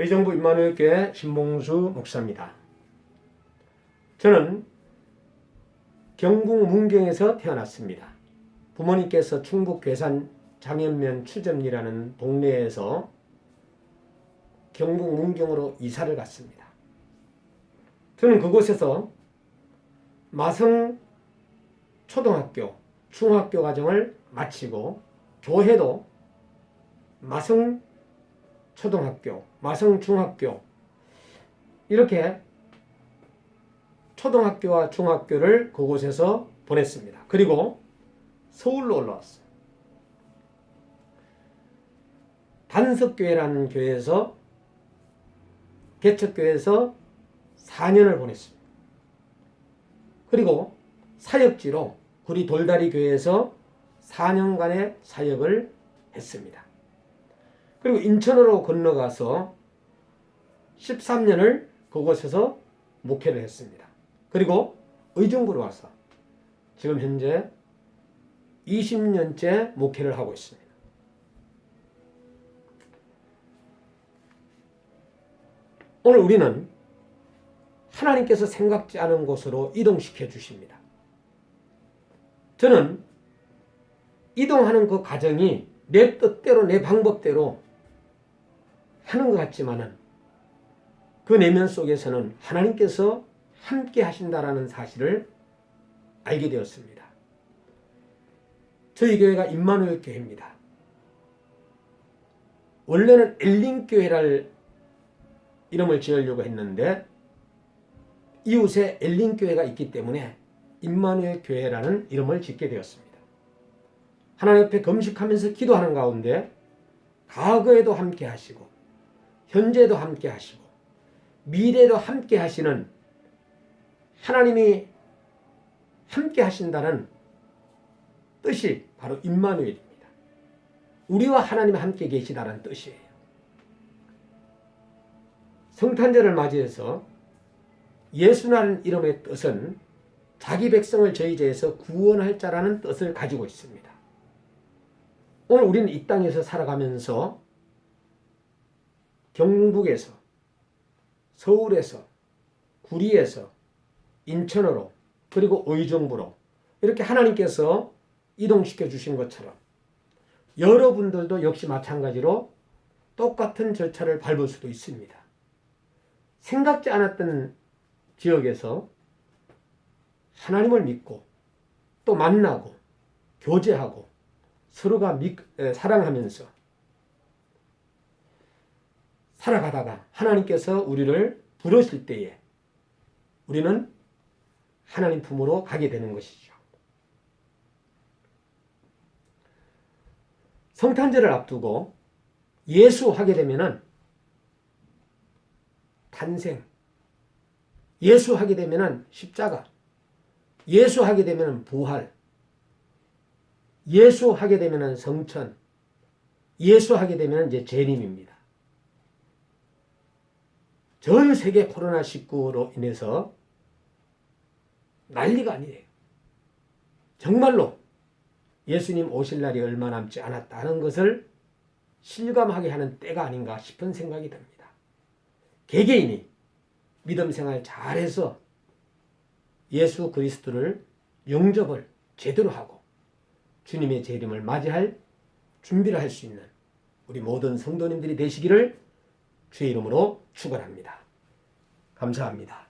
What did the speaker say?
의정부 임마누엘교회 신봉수 목사입니다. 저는 경북 문경에서 태어났습니다. 부모님께서 충북 괴산 장현면 추점리라는 동네에서 경북 문경으로 이사를 갔습니다. 저는 그곳에서 마성 초등학교, 중학교 과정을 마치고 교회도 마성 초등학교, 마성 중학교 이렇게 초등학교와 중학교를 그곳에서 보냈습니다. 그리고 서울로 올라왔어요. 단석교회라는 교회에서 개척교회에서 4년을 보냈습니다. 그리고 사역지로 구리 돌다리 교회에서 4년간의 사역을 했습니다. 그리고 인천으로 건너가서 13년을 그곳에서 목회를 했습니다. 그리고 의정부로 와서 지금 현재 20년째 목회를 하고 있습니다. 오늘 우리는 하나님께서 생각지 않은 곳으로 이동시켜 주십니다. 저는 이동하는 그 과정이 내 뜻대로 내 방법대로 하는 것 같지만은 그 내면 속에서는 하나님께서 함께 하신다라는 사실을 알게 되었습니다. 저희 교회가 임마누엘 교회입니다. 원래는 엘링 교회를 이름을 지으려고 했는데 이웃에 엘링 교회가 있기 때문에 임마누엘 교회라는 이름을 짓게 되었습니다. 하나님 앞에 금식하면서 기도하는 가운데 과거에도 함께 하시고 현재도 함께 하시고 미래도 함께 하시는 하나님이 함께 하신다는 뜻이 바로 임마누엘입니다. 우리와 하나님이 함께 계시다는 뜻이에요. 성탄절을 맞이해서 예수라는 이름의 뜻은 자기 백성을 저희 죄에서 구원할 자라는 뜻을 가지고 있습니다. 오늘 우리는 이 땅에서 살아가면서 경북에서 서울에서 구리에서 인천으로 그리고 의정부로 이렇게 하나님께서 이동시켜 주신 것처럼 여러분들도 역시 마찬가지로 똑같은 절차를 밟을 수도 있습니다. 생각지 않았던 지역에서 하나님을 믿고 또 만나고 교제하고 서로가 사랑하면서 살아가다가 하나님께서 우리를 부르실 때에 우리는 하나님 품으로 가게 되는 것이죠. 성탄절을 앞두고 예수 하게 되면은 탄생, 예수 하게 되면은 십자가, 예수 하게 되면은 부활, 예수 하게 되면은 성천, 예수 하게 되면 이제 재림입니다. 전 세계 코로나19로 인해서 난리가 아니에요. 정말로 예수님 오실 날이 얼마 남지 않았다는 것을 실감하게 하는 때가 아닌가 싶은 생각이 듭니다. 개개인이 믿음 생활 잘해서 예수 그리스도를 영접을 제대로 하고 주님의 재림을 맞이할 준비를 할 수 있는 우리 모든 성도님들이 되시기를 주의 이름으로 축원합니다. 감사합니다.